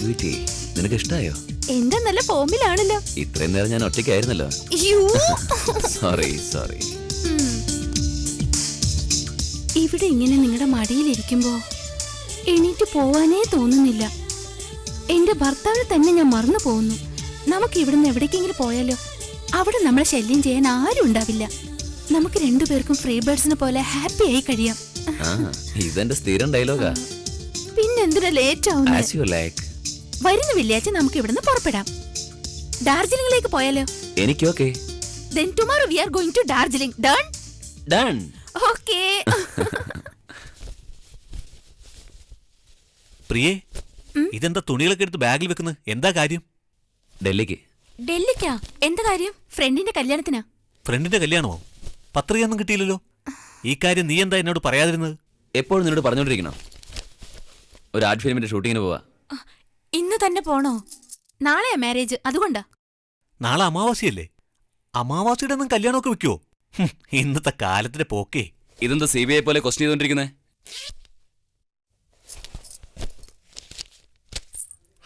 Sweety നിനക്ക് ഇഷ്ടായോ എന്റെ നല്ല ഫോമിലാണല്ലോ. ഇത്രയും നേരം ഞാൻ ഒറ്റയ്ക്കായിരുന്നല്ലോ. സോറി സോറി ഇവിടെ ഇങ്ങനെ നിങ്ങളുടെ മടിയിലിരിക്കുമ്പോ എണീറ്റ് പോവാനേ തോന്നുന്നില്ല. എന്റെ ഭർത്താവിനെ തന്നെ ഞാൻ മറന്നു പോകുന്നു. നമുക്ക് ഇവിടുന്ന് എവിടേക്കെങ്കിലും പോയാലോ? അവിടെ നമ്മളെ ശല്യം ചെയ്യാൻ ആരും ഉണ്ടാവില്ല. നമുക്ക് രണ്ടുപേർക്കും ഫ്രീ ബേർഡ്സിനെ പോലെ ഹാപ്പി ആയി കഴിയാം. ഇതെന്റെ സ്ഥിരം ഡയലോഗാ പിന്നെന്തിനാ ലേറ്റ് ആവുന്നു? വരുന്ന വെള്ളിയാഴ്ച നമുക്ക് ഇവിടുന്ന് പുറപ്പെടാം. ഡാർജിലിംഗിലേക്ക് പോയാലോ? എനിക്ക് okay. Then tomorrow we are going to Darjeeling done done okay. പ്രിയേ ഇതെന്താ തുണികളൊക്കെ എടുത്ത് ബാഗിൽ വെക്കുന്നത്? എന്താ കാര്യം? ഡൽഹിക്ക്. ഡൽഹിക്കാ? എന്താ കാര്യം? ഫ്രണ്ടിന്റെ കല്യാണത്തിനാ? ഫ്രണ്ടിന്റെ കല്യാണമോ? പത്രികയൊന്നും കിട്ടിയില്ലല്ലോ. ഈ കാര്യം നീ എന്താ എന്നോട് പറയാതിരുന്നത്? എപ്പോഴും നിന്നോട് പറഞ്ഞോണ്ടിരിക്കണം ഒരു ആർട്ട് ഫിലിമിന്റെ ഷൂട്ടിങ്ങിന് പോവാ. ഇന്ന് തന്നെ പോണോ? നാളെയാ മാരേജ് അതുകൊണ്ടാ. നാളെ അമാവാസിയല്ലേ? അമാവാസിയുടെ ഒന്നും കല്യാണമൊക്കെ വെക്കുവോ? ഇന്നത്തെ കാലത്തിന്റെ പോക്കേ. ഇതെന്താ സി ബി ഐ പോലെ ക്വസ്റ്റ്യൻ ചെയ്തോണ്ടിരിക്കുന്നേ?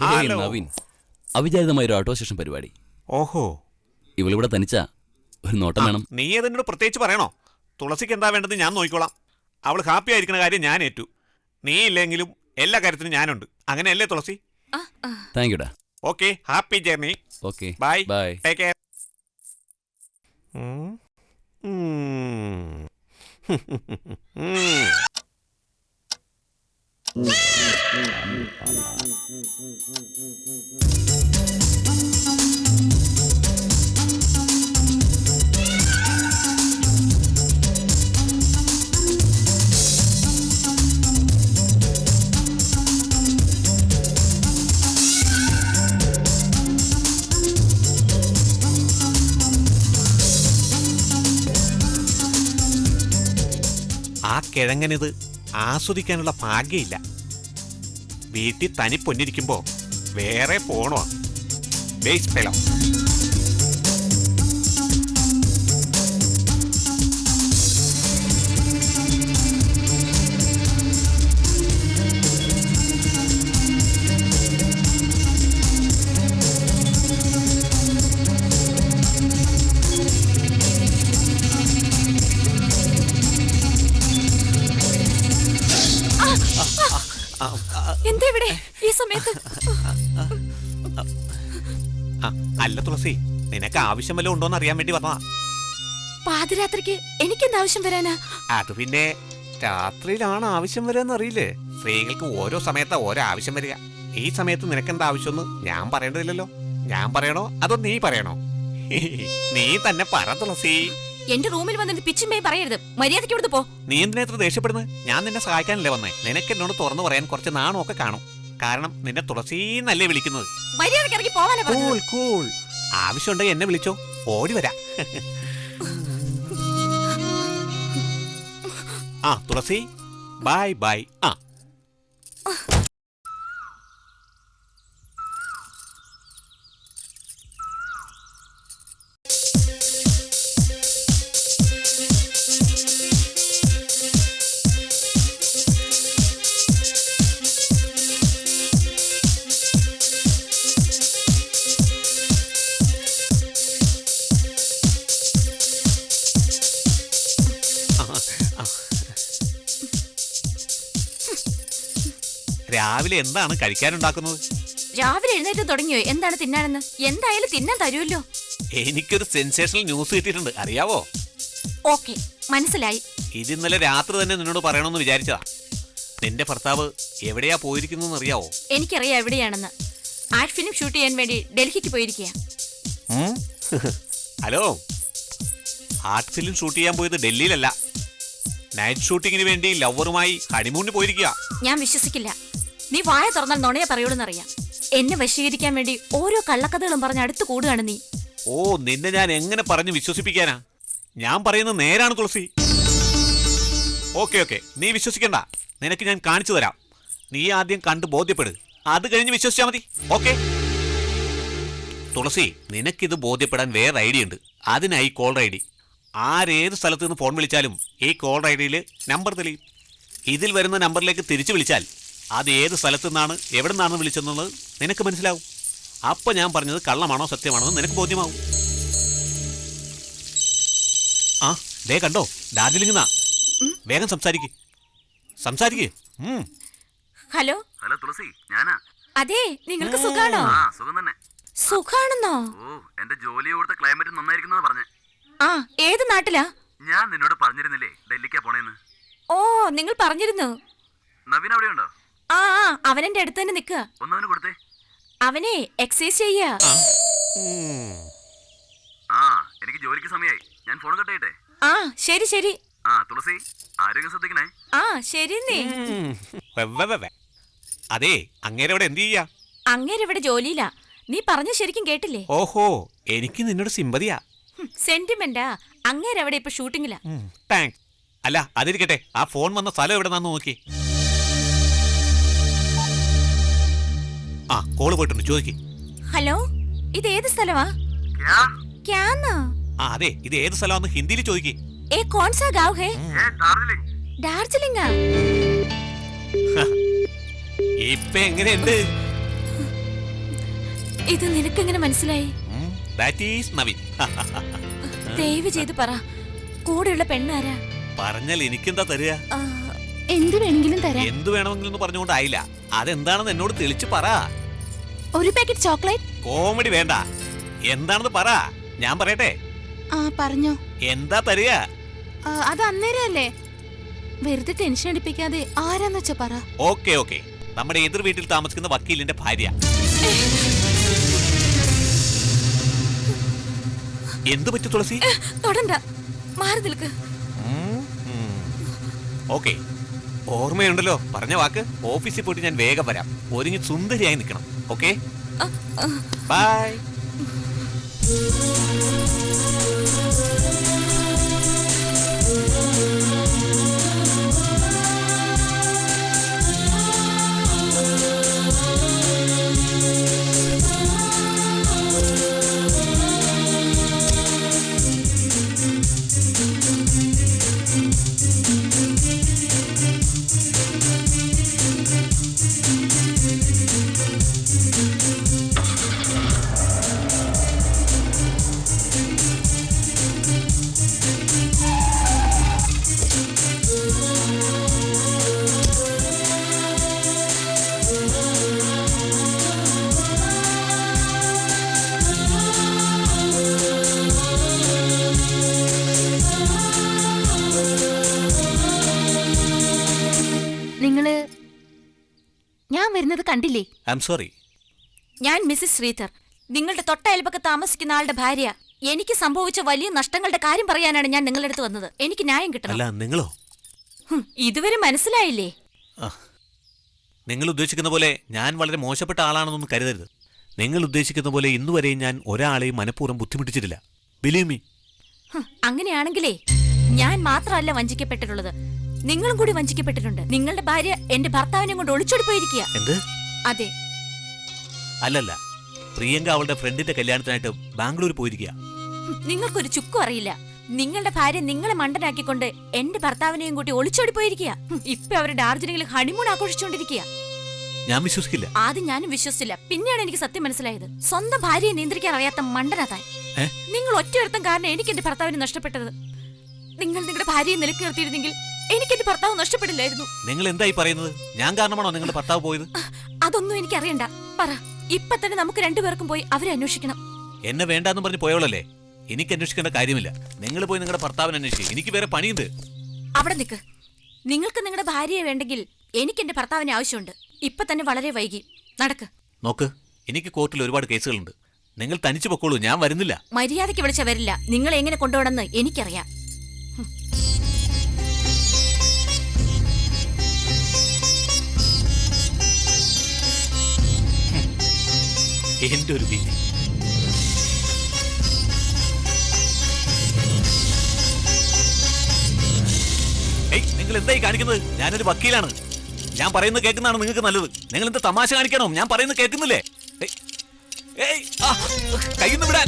ഹലോ. നവീൻ. അവിചാരിതമായ ഒരു ഓട്ടോ സ്റ്റേഷൻ പരിപാടി. ഓഹോ. ഇവളിവിടെ തനിച്ച ഒരു നോട്ടം വേണം. നീ ഏതെന്നോട് പ്രത്യേകിച്ച് പറയണോ? തുളസിക്ക് എന്താ വേണ്ടത് ഞാൻ നോക്കിക്കോളാം. അവൾ ഹാപ്പി ആയിരിക്കുന്ന കാര്യം ഞാൻ ഏറ്റു. നീ ഇല്ലെങ്കിലും എല്ലാ കാര്യത്തിനും ഞാനുണ്ട്. അങ്ങനെയല്ലേ Tulasi? Thank യുടാ okay happy journey okay bye bye take care ആ കിഴങ്ങനിത് ആസ്വദിക്കാനുള്ള ഭാഗ്യമില്ല. വീട്ടിൽ തനി പൊന്നിരിക്കുമ്പോ വേറെ പോണോ? ബേസ് ഫെലോ തുളസി നിനക്ക് ആവശ്യം വല്ലതും ഉണ്ടോന്ന് അറിയാൻ വേണ്ടി വന്നതാ. പാതിരാത്രിക്ക് എനിക്കെന്താ ആവശ്യം വരാനാ? അത് പിന്നെ രാത്രിയിലാണ് ആവശ്യം വരാന്ന് അറിയില്ലേ? സ്ത്രീകൾക്ക് ഓരോ സമയത്താ ഓരോ ആവശ്യം വരിക. ഈ സമയത്ത് നിനക്കെന്താ ആവശ്യമെന്ന് ഞാൻ പറയേണ്ടതില്ലല്ലോ. ഞാൻ പറയണോ അതോ നീ പറയണോ? നീ തന്നെ പറ തുളസി. എന്റെ റൂമിൽ വന്നിട്ട് പിച്ചും പേ പറയരുത്. മര്യാദയ്ക്ക് ഇവിടുന്ന് പോ. നീ എന്തിനാ ഇത്ര ദേഷ്യപ്പെടുന്നത് ഞാൻ നിന്നെ സഹായിക്കാനല്ലേ വന്നേ. നിനക്ക് എന്നോട് തുറന്നു പറയാൻ കുറച്ച് നാണമൊക്കെ കാണും. കാരണം നിന്നെ തുളസീന്നല്ലേ വിളിക്കുന്നത്. മര്യാദയ്ക്ക് ഇറങ്ങി പോവാനാ. Cool cool. ആവശ്യമുണ്ടെങ്കിൽ എന്നെ വിളിച്ചോ. ഓടി വരാ. ആ തുളസി. Bye bye. ആ. രാവിലെ എന്താണ് കഴിക്കാനുണ്ടാക്കുന്നത്? രാവിലെ എഴുന്നേറ്റ് തുടങ്ങിയോ? എന്താണ് തിന്നാനെന്ന്? എന്തായാലും തിന്നാൻ തരുമല്ലോ. എനിക്കൊരു സെൻസേഷണൽ ന്യൂസ് കിട്ടിയിട്ടുണ്ട്. അറിയാവോ? ഓക്കെ മനസ്സിലായി. ഇത് ഇന്നലെ രാത്രി തന്നെ നിന്നോട് പറയണമെന്ന് വിചാരിച്ചതാ. നിന്റെ ഭർത്താവ് എവിടെയാ പോയിരിക്കുന്നതെന്ന് അറിയാവോ? എനിക്കറിയാം എവിടെയാണെന്ന്. ആർട്ട് ഫിലിം ഷൂട്ട് ചെയ്യാൻ വേണ്ടി ഡൽഹിക്ക് പോയിരിക്കുക ഹലോ? ആർട്ട് ഫിലിം ഷൂട്ട് ചെയ്യാൻ പോയത് ഡൽഹിയിലല്ല. നൈറ്റ് ഷൂട്ടിങ്ങിന് വേണ്ടി ലവറുമായി ഹണിമൂണിന് പോയിരിക്കുക ഞാൻ വിശ്വസിക്കില്ല. നീ വായ തുറന്നാൽ നുണയെ പറയൂടെന്നറിയാം. എന്നെ വശീകരിക്കാൻ വേണ്ടി ഓരോ കള്ളക്കഥകളും പറഞ്ഞ് അടുത്ത് കൂടുകയാണ് നീ. ഓ നിന്നെ ഞാൻ എങ്ങനെ പറഞ്ഞു വിശ്വസിപ്പിക്കാനാ? ഞാൻ പറയുന്നത് നേരാണ് തുളസി. Okay okay. നീ വിശ്വസിക്കണ്ട. നിനക്ക് ഞാൻ കാണിച്ചു തരാം. നീ ആദ്യം കണ്ട് ബോധ്യപ്പെട്. അത് കഴിഞ്ഞ് വിശ്വസിച്ചാൽ മതി. ഓക്കെ. തുളസി നിനക്കിത് ബോധ്യപ്പെടാൻ വേറെ ഐഡിയ ഉണ്ട്. അതിനായി കോൾ ഐ ഡി. ആരേത് സ്ഥലത്ത് നിന്ന് ഫോൺ വിളിച്ചാലും ഈ കോൾ ഐ ഡിയിൽ നമ്പർ തെളിയും. ഇതിൽ വരുന്ന നമ്പറിലേക്ക് തിരിച്ചു വിളിച്ചാൽ അത് ഏത് സ്ഥലത്തു നിന്നാണ് എവിടെ നിന്നാണ് വിളിച്ചെന്നുള്ളത് നിനക്ക് മനസ്സിലാവും. അപ്പൊ ഞാൻ പറഞ്ഞത് കള്ളമാണോ സത്യമാണോ എന്ന് നിനക്ക് ബോധ്യമാവും. ആ ദേ കണ്ടോ ഡാർജിലിംഗ് വേഗം സംസാരിക്ക്. സംസാരിക്ക്. ഹലോ? ഹലോ തുളസി ഞാനാ. അതെ നിങ്ങൾക്ക് സുഖാണോ? ആ സുഖം തന്നെ. സുഖാണെന്നോ? ഓ എന്റെ ജോലി കൊടുത്ത ക്ലൈമറ്റ് നന്നായിരിക്കുന്ന പറഞ്ഞേ. ആ ഏത് നാട്ടിലാ? ഞാൻ നിന്നോട് പറഞ്ഞിരുന്നില്ലേ ഡൽഹിക്കാ പോണേന്ന്? ഓ നിങ്ങൾ പറഞ്ഞിരുന്നു. നവീൻ അവിടെ ഉണ്ടോ ആ അവൻ അവനെന്റെ അടുത്ത് തന്നെ നിക്കുക ഒന്നവന് കൊടുത്തേ. അവനെ എക്സസൈസ് ചെയ്യാ. ആ. എനിക്ക് ജോലിക്ക് സമയമായി ഞാൻ ഫോൺ കട്ട് ചെയ്യട്ടെ ആ ശരി ശരി. ആ തുളസി ആരോഗ്യം ശ്രദ്ധിക്കണേ. ആ ശരി നീ. അതെ അങ്ങേരെ അവിടെ എന്ത് ചെയ്യാ? അങ്ങേരിവിടെ ജോലിയില്ല നീ പറഞ്ഞ ശരിക്കും കേട്ടില്ലേ? ഓഹോ എനിക്ക് നിന്നോട് സിമ്പതിയാ. സെന്റിമെന്റാ അങ്ങേരവിടെ ഇപ്പൊ ഷൂട്ടിങ്ങിലാ താങ്ക്സ് അല്ല അതിരിക്കട്ടെ. ആ ഫോൺ വന്ന സ്ഥലം എവിടെ നോക്കി. ആ കോൾ പോയിട്ടുണ്ട്. ചോദിക്ക്. ഹലോ ഇത് ഏത് സ്ഥലമാ ക്യാ? ക്യാന്നോ? ആ അതെ ഇത് ഏത് സ്ഥലമാന്ന് ഹിന്ദിയിൽ ചോദിക്ക്. ഏ കോൺസാ ഗാവ് ഹേ ഡാർജിലിംഗ്. ഡാർജിലിംഗാ? ഇപ്പൊ എങ്ങനെയുണ്ട്? ഇത് നിനക്കെങ്ങനെ മനസ്സിലായി? That is Naveen. ദയവ് ചെയ്ത് പറ. കൂടെയുള്ള പെണ്ണാരാ? പറഞ്ഞാൽ എനിക്കെന്താ തരിക എന്ത് വേണമെങ്കിലും തരാം. എന്ത് വേണമെങ്കിലും പറഞ്ഞുകൊണ്ടായില്ല അതെന്താണെന്ന് എന്നോട് തെളിച്ചു പറ. ഒരു പാക്കറ്റ് ചോക്ലേറ്റ്? കോമഡി വേണ്ട. എന്താണെന്ന് പറ. ഞാൻ പറയട്ടെ. ആ പറഞ്ഞോ. എന്താ തരിക? ആ, അത് അന്നേരല്ലേ. വെറുതെ ടെൻഷൻ അടിപ്പിക്കാതെ ആരാന്ന് വെച്ചാ പറ. Okay okay. നമ്മുടെ എതിർ വീട്ടിൽ താമസിക്കുന്ന വക്കീലിന്റെ ഭാര്യ. എന്ത് പറ്റി തുളസി? തൊടണ്ട. മാറി നിൽക്ക്. ഓക്കെ. ഓർമ്മയുണ്ടല്ലോ. പറഞ്ഞ വാക്ക് ഓഫീസിൽ പോയിട്ട് ഞാൻ വേഗം വരാം. ഒരുങ്ങി സുന്ദരിയായി നിൽക്കണം. ഓക്കെ? ബൈ വരുന്നത് കണ്ടില്ലേ? ഐ എം സോറി ഞാൻ മിസ്സിസ് ശ്രീധർ. നിങ്ങളുടെ തൊട്ടയൽപക്ക താമസിക്കുന്ന ആളുടെ ഭാര്യ. എനിക്ക് സംഭവിച്ച വലിയ നഷ്ടങ്ങളുടെ കാര്യം പറയാനാണ് ഞാൻ നിങ്ങളുടെ അടുത്ത് വന്നത്. എനിക്ക് ന്യായം കിട്ടണം. അല്ല നിങ്ങളോ? ഹും, ഇതുവരെ മനസ്സിലായില്ലേ? നിങ്ങൾ ഉദ്ദേശിക്കുന്ന പോലെ ഞാൻ വളരെ മോശപ്പെട്ട ആളാണെന്നൊന്നും കരുതരുത്. നിങ്ങൾ ഉദ്ദേശിക്കുന്ന പോലെ ഇന്നുവരെയും ഞാൻ ഒരാളെയും മനഃപൂർവം ബുദ്ധിമുട്ടിച്ചിട്ടില്ല. ബിലീവ് മീ ഹും, അങ്ങനെയാണെങ്കിലേ ഞാൻ മാത്രമല്ല വഞ്ചിക്കപ്പെട്ടിട്ടുള്ളത്. നിങ്ങളും കൂടി വഞ്ചിക്കപ്പെട്ടിട്ടുണ്ട്. നിങ്ങളുടെ ഭാര്യ എന്റെ ഭർത്താവിനെ കൊണ്ട് ഒളിച്ചോടി പോയിരിക്കുക. എന്ത്? അതെ. അല്ലല്ല. പ്രിയങ്ക അവളുടെ ഫ്രണ്ടിന്റെ കല്യാണത്തിനായിട്ട് ബാംഗ്ലൂർ പോയിരിക്കുക. നിങ്ങൾക്കൊരു ചുക്കും അറിയില്ല. നിങ്ങളുടെ ഭാര്യ നിങ്ങളെ മണ്ടനാക്കിക്കൊണ്ട് എന്റെ ഭർത്താവിനെയും കൂട്ടി ഒളിച്ചോടി പോയിരിക്കുക. ഇപ്പൊ അവരുടെ ഡാർജിലിംഗിൽ ഹണിമൂൺ ആഘോഷിച്ചുകൊണ്ടിരിക്കുക. ഞാൻ വിശ്വസിക്കില്ല. ആദ്യം ഞാനും വിശ്വസിച്ചില്ല. പിന്നെയാണ് എനിക്ക് സത്യം മനസ്സിലായത്. സ്വന്തം ഭാര്യയെ നിയന്ത്രിക്കാൻ അറിയാത്ത മണ്ടനാ താൻ ഒറ്റ നിങ്ങൾ ഒറ്റയൊരുത്തം കാരണം എനിക്ക് എന്റെ ഭർത്താവിനെ നഷ്ടപ്പെട്ടത്. നിങ്ങൾ നിങ്ങളുടെ ഭാര്യയെ നിലയ്ക്ക് നിർത്തിയിരുന്നെങ്കിൽ എനിക്ക് എന്റെ ഭർത്താവ് നഷ്ടപ്പെടില്ലായിരുന്നു. നിങ്ങൾ എന്തായി പറയുന്നത്? ഞാൻ കാരണമാണോ നിങ്ങളുടെ ഭർത്താവ് പോയത്? അതൊന്നും എനിക്ക് അറിയണ്ട പറ ഇപ്പൊ തന്നെ നമുക്ക് രണ്ടുപേർക്കും പോയി അവരെ അന്വേഷിക്കണം. എന്നെ വേണ്ടെന്ന് പറഞ്ഞ് പോയോളല്ലേ എനിക്ക് അന്വേഷിക്കേണ്ട കാര്യമില്ല. നിങ്ങൾ പോയി നിങ്ങളുടെ ഭർത്താവിനെ അന്വേഷിക്കും. എനിക്ക് വേറെ പണിയുണ്ട്. അവിടെ നിൽക്ക് നിങ്ങൾക്ക് നിങ്ങളുടെ ഭാര്യയെ വേണ്ടെങ്കിൽ എനിക്ക് എന്റെ ഭർത്താവിനെ ആവശ്യമുണ്ട്. ഇപ്പൊ തന്നെ വളരെ വൈകി. നടക്ക്. നോക്ക് എനിക്ക് കോർട്ടിൽ ഒരുപാട് കേസുകളുണ്ട്. നിങ്ങൾ തനിച്ചു പൊക്കോളൂ ഞാൻ വരുന്നില്ല. മര്യാദയ്ക്ക് വിളിച്ച വരില്ല. നിങ്ങളെ എങ്ങനെ കൊണ്ടുപോകണമെന്ന് എനിക്കറിയാം. എന്റെ ഒരു വിധി. നിങ്ങൾ എന്തായി കാണിക്കുന്നത്? ഞാനൊരു വക്കീലാണ്. ഞാൻ പറയുന്നത് കേൾക്കുന്നതാണ് നിങ്ങൾക്ക് നല്ലത്. നിങ്ങൾ എന്താ തമാശ കാണിക്കണോ? ഞാൻ പറയുന്നത് കേൾക്കുന്നില്ലേ? ആ, കയ്യിന്ന് വിടാൻ.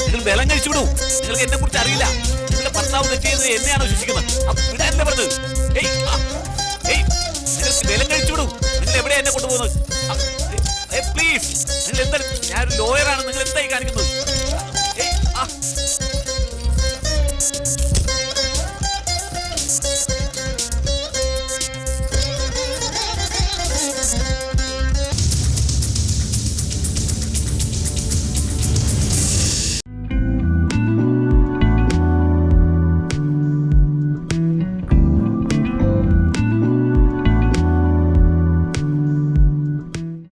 നിങ്ങൾ ബലം കഴിച്ചു നിങ്ങൾക്ക് എന്നെ കുറിച്ച് അറിയില്ല. നിങ്ങളുടെ ഭർത്താവ് തെറ്റിയത് എന്നെയാണോ വിശ്വസിക്കുന്നത്. ആ, വിടാനല്ലേ പറഞ്ഞത്? നിങ്ങൾക്ക് ബലം കഴിച്ചു വിടൂ. പ്ലീസ് നിങ്ങൾ എന്താ ഞാനൊരു ലോയറാണ് നിങ്ങൾ എന്തായി കാണിക്കുന്നത്?